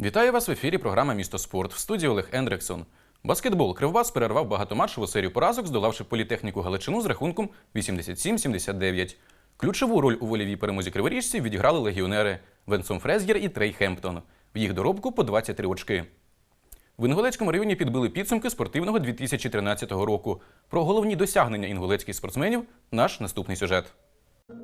Вітаю вас в ефірі програма Місто Спорт в студії Олег Ендрексон. Баскетбол Кривбас перервав багатоматчеву серію поразок, здолавши політехніку Галичину з рахунком 87-79. Ключову роль у вольовій перемозі криворіжців відіграли легіонери Венсон Фрезгер і Трей Хемптон. В їх доробку по 23 очки. В Інгулецькому районі підбили підсумки спортивного 2013 року. Про головні досягнення інгулецьких спортсменів наш наступний сюжет.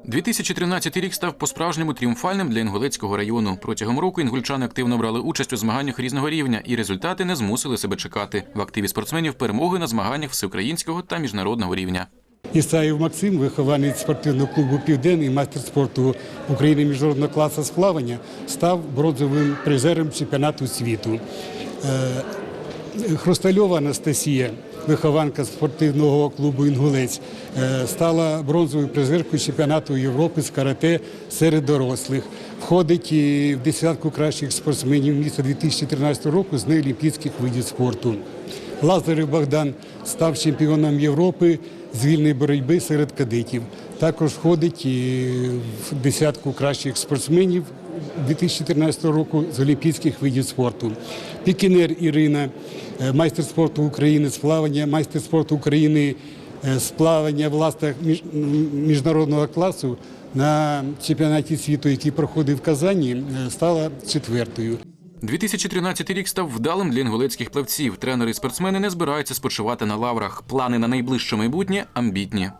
2013 рік став по-справжньому тріумфальним для Інгулецького району. Протягом року інгульчани активно брали участь у змаганнях різного рівня, і результати не змусили себе чекати. В активі спортсменів перемоги на змаганнях всеукраїнського та міжнародного рівня. Ісаєв Максим, вихованець спортивного клубу Південний, майстер спорту України міжнародного класу з став бронзовим призером чемпіонату світу. Хрустальова Анастасія, вихованка спортивного клубу Інгулець, е, стала бронзовою призеркою чемпіонату Європи з карате серед дорослих. Входить в десятку кращих спортсменів міста 2013 року з неолімпійських видів спорту. Лазарев Богдан став чемпіоном Європи з вільної боротьби серед кадетів. Також входить і в десятку кращих спортсменів 2014 року з олімпійських видів спорту. Пікінер Ірина, е, майстер спорту України з плавання, майстер спорту України е, з плавання в міжнародного класу на чемпіонаті світу, який проходив в Казані, е, стала четвертою. 2013 рік став вдалим для інгулецьких плавців. Тренери і спортсмени не збираються спочивати на лаврах. Плани на найближче майбутнє амбітні.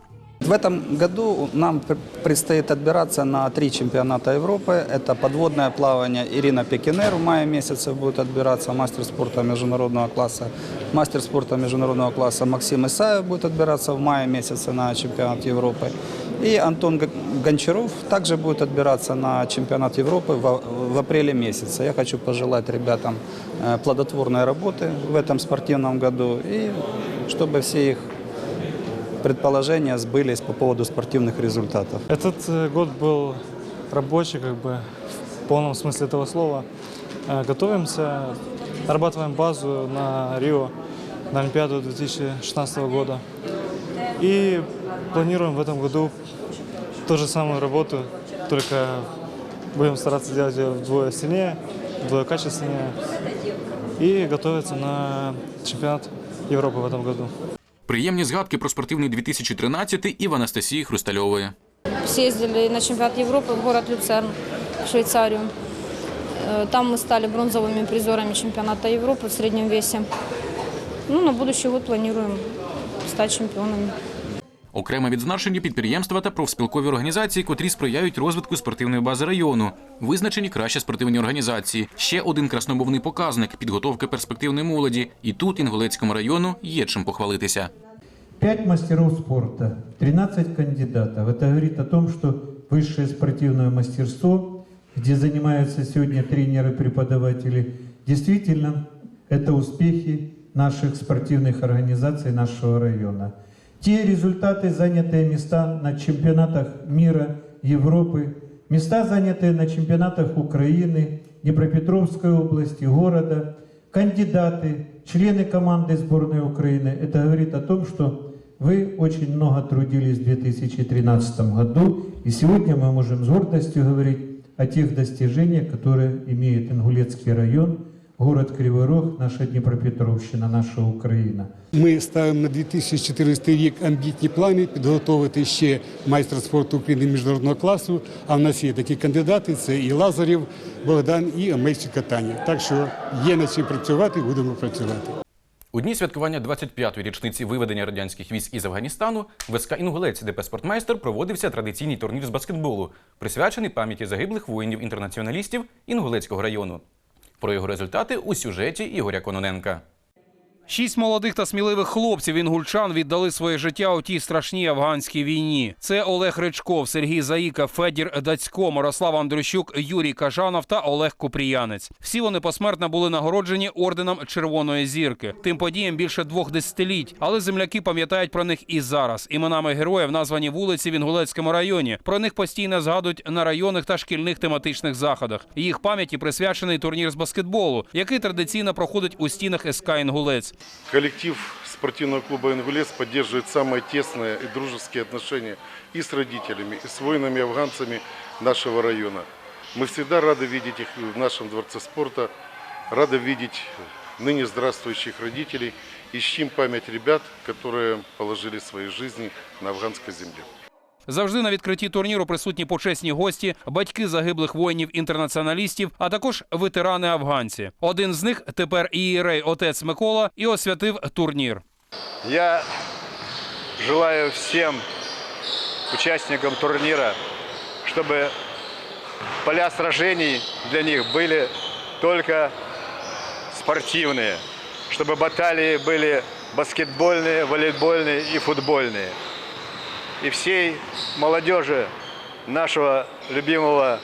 В этом году нам пр- предстоит отбираться на три чемпионата Европы. Это подводное плавание Ирина Пекинер в мае месяце будет отбираться, мастер спорта международного класса. Мастер спорта международного класса Максим Исаев будет отбираться в мае месяце на чемпионат Европы. И Антон Гончаров также будет отбираться на чемпионат Европы в, в апреле месяце. Я хочу пожелать ребятам э, плодотворной работы в этом спортивном году и чтобы все их предположения сбылись по поводу спортивных результатов. Этот э, год был рабочий, как бы в полном смысле этого слова. Э, Готовимся, нарабатываем базу на Рио, на Олимпиаду 2016 года. И планируем в этом году ту же самую работу, только будем стараться делать ее вдвое сильнее, вдвое качественнее. И готовиться на чемпионат Европы в этом году. Приємні згадки про спортивний 2013 і в Анастасії Хрустальової. Съездили на чемпионат Европы в город Люцерн, в Швейцарию. Э, Там мы стали бронзовыми призерами чемпионата Европы в среднем весе. Ну, на будущий год планируем стать чемпионами. Окремо відзначені підприємства та профспілкові організації, котрі сприяють розвитку спортивної бази району. Визначені кращі спортивні організації. Ще один красномовний показник підготовки перспективної молоді. І тут Інгулецькому району є чим похвалитися. Пять мастеров спорта, 13 кандидатов. Это говорит о том, что высшее спортивное мастерство, где занимаются сегодня тренеры-преподаватели, действительно это успехи наших спортивных организаций нашего района. Те результаты, занятые места на чемпионатах мира, Европы, места, занятые на чемпионатах Украины, Днепропетровской области, города, кандидаты, члены команды сборной Украины. Это говорит о том, что вы очень много трудились в 2013 году, и сегодня мы можем с гордостью говорить о тех достижениях, которые имеет Ингулецкий район, город Кривой Рог, наша Днепропетровщина, наша Украина. Ми ставимо на 2014 рік амбітні плани підготовити ще майстра спорту України міжнародного класу. А в нас є такі кандидати: це і Лазарів, Богдан, і Амельчика Таня. Так що є над чим працювати, будемо працювати. У дні святкування 25-ї річниці виведення радянських військ із Афганістану в СК Інгулець ДП «Спортмайстер» проводився традиційний турнір з баскетболу, присвячений пам'яті загиблих воїнів-інтернаціоналістів Інгулецького району. Про його результати у сюжеті Ігоря Кононенка. Шість молодих та сміливих хлопців інгульчан віддали своє життя у тій страшній афганській війні. Це Олег Ричков, Сергій Заїка, Федір Дацько, Мирослав Андрющук, Юрій Кажанов та Олег Купріянець. Всі вони посмертно були нагороджені орденом Червоної зірки. Тим подіям більше двох десятиліть, але земляки пам'ятають про них і зараз. Іменами героїв названі вулиці в Інгулецькому районі. Про них постійно згадують на районних та шкільних тематичних заходах. Їх пам'яті присвячений турнір з баскетболу, який традиційно проходить у стінах СК Інгулець. Коллектив спортивного клуба «Ингулец» поддерживает самые тесные и дружеские отношения и с родителями, и с воинами-афганцами нашего района. Мы всегда рады видеть их в нашем дворце спорта рады видеть ныне здравствующих родителей и чтим память ребят, которые положили свои жизни на афганской земле. Завжди на відкритті турніру присутні почесні гості, батьки загиблих воїнів-інтернаціоналістів, а також ветерани-афганці. Один з них тепер ієрей отець Микола і освятив турнір. Я желаю всем участникам турнира, чтобы поля сражений для них были только спортивные, чтобы баталии были баскетбольные, волейбольные и футбольные. И всей молодежи нашего любимого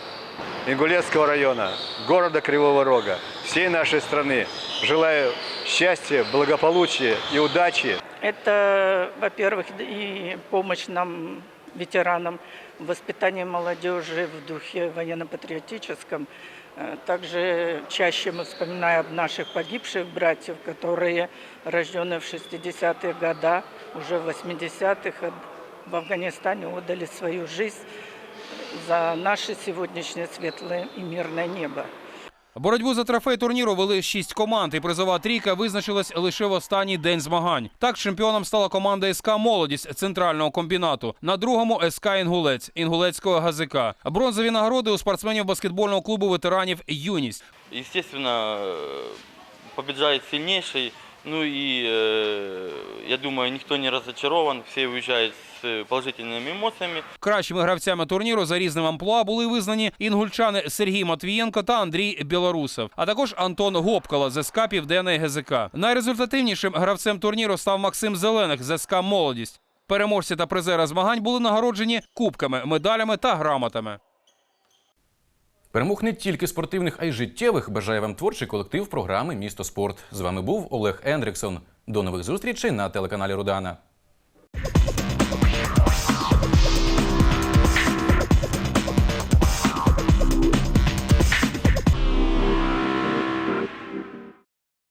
Ингулецкого района, города Кривого Рога, всей нашей страны желаю счастья, благополучия и удачи. Это, во-первых, и помощь нам, ветеранам, в воспитании молодежи в духе военно-патриотическом. Э, Также чаще мы вспоминаем об наших погибших братьев, которые, рожденные в 60-е годы, уже в 80-х в Афганистане отдали свою жизнь за наше сегодняшнее светлое и мирное небо. Боротьбу за трофей турніру вели шість команд, і призова трійка визначилась лише в останній день змагань. Так чемпіоном стала команда СК Молодість центрального комбінату. На другому СК Інгулець Інгулецького ГАЗК. Бронзові нагороди у спортсменів баскетбольного клубу ветеранів Юність. Естественно, э, побеждает сильнейший. Ну и э, я думаю, никто не разочарован, все уезжают с э, положительными эмоциями. Кращими гравцями турніру за різним амплуа були визнані інгульчани Сергій Матвієнко та Андрій Білорусов, а також Антон Гопкала з СК Південний ГЗК. Найрезультативнішим гравцем турніру став Максим Зелених з СК Молодість. Переможці та призери змагань були нагороджені кубками, медалями та грамотами. Перемог не тільки спортивних, а й життєвих. Бажає вам творчий колектив програми Місто спорт. З вами був Олег Ендріксон. До нових зустрічей на телеканалі Рудана.